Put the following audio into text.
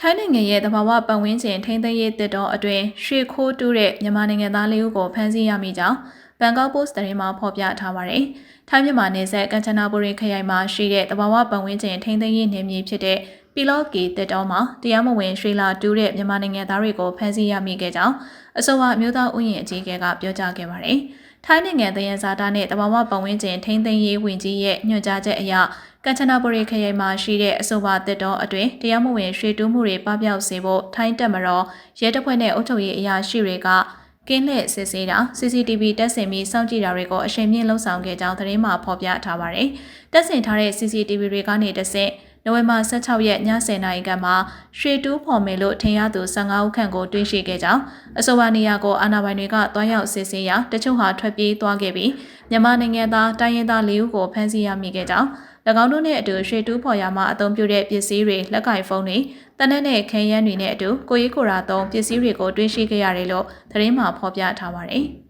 ထိုင်းနိုင်ငံရဲ့တဘာဝပတ်ဝန်းကျင်ထိန်းသိမ်းရေးတစ်တော်အတွင်ရွှေခိုးတူးတဲ့မြန်မာနိုင်ငံသားလေးဦးကိုဖမ်းဆီးရမိကြောင်းဘန်ကောက်ပို့စ်သတင်းမှာဖော်ပြထားပါတယ်။ထိုင်းမြန်မာနယ်စပ်ကန်ချနာဘူရီခရိုင်မှာရှိတဲ့တဘာဝပတ်ဝန်းကျင်ထိန်းသိမ်းရေးနယ်မြေဖြစ်တဲ့ပီလော့ကီတစ်တော်မှာတရားမဝင်ရွှေလာတူးတဲ့မြန်မာနိုင်ငံသားတွေကိုဖမ်းဆီးရမိခဲ့ကြောင်းအဆိုပါမျိုးသားဥယျာဉ်အကြီးအကဲကပြောကြားခဲ့ပါတယ်။ထိုင်းနိုင်ငံတယန်ဇာတာနဲ့တဘာဝပတ်ဝန်းကျင်ထိန်းသိမ်းရေးဝန်ကြီးရဲ့ညွှန်ကြားချက်အရ ကမ်ချနာဘူရီခရိုင်မှာရှိတဲ့အဆိုပါတစ်တော်အတွင်တရားမဝင်ရွှေတူးမှုတွေပပျောက်စေဖို့ထိုင်းတပ်မတော်ရဲတပ်ဖွဲ့နဲ့အုပ်ချုပ်ရေးအရာရှိတွေကကင်းလက်စစ်ဆေးတာ CCTV တက်ဆင်ပြီးစောင့်ကြည့်တာတွေကိုအချိန်မြင့်လှုပ်ဆောင်ခဲ့ကြောင်းသတင်းမှဖော်ပြထားပါတယ်။တက်ဆင်ထားတဲ့ CCTV တွေကနေတဆင့်နိုဝင်ဘာ16ရက်ည10:00နာရီကမှရွှေတူးဖော်မယ်လို့ထင်ရသူ15ဦးခန့်ကိုတွေ့ရှိခဲ့ကြောင်းအဆိုပါနေရာကိုအာဏာပိုင်တွေကတွားရောက်စစ်ဆေးရာတချို့ဟာထွက်ပြေးသွားခဲ့ပြီးမြန်မာနိုင်ငံသားတိုင်းရင်းသား၄ဦးကိုဖမ်းဆီးရမိခဲ့ကြောင်း၎ င်းတို့နဲ့အတူရွှေတူးဖော်ရာမှာအသုံးပြုတဲ့ပစ္စည်းတွေလက်ကင်ဖုန်းတွေတနက်နဲ့ခဲယမ်းတွေနဲ့အတူကိုရီကိုရာသုံးပစ္စည်းတွေကိုတွေ့ရှိခဲ့ရတယ်လို့သတင်းမှာဖော်ပြထားပါတယ်။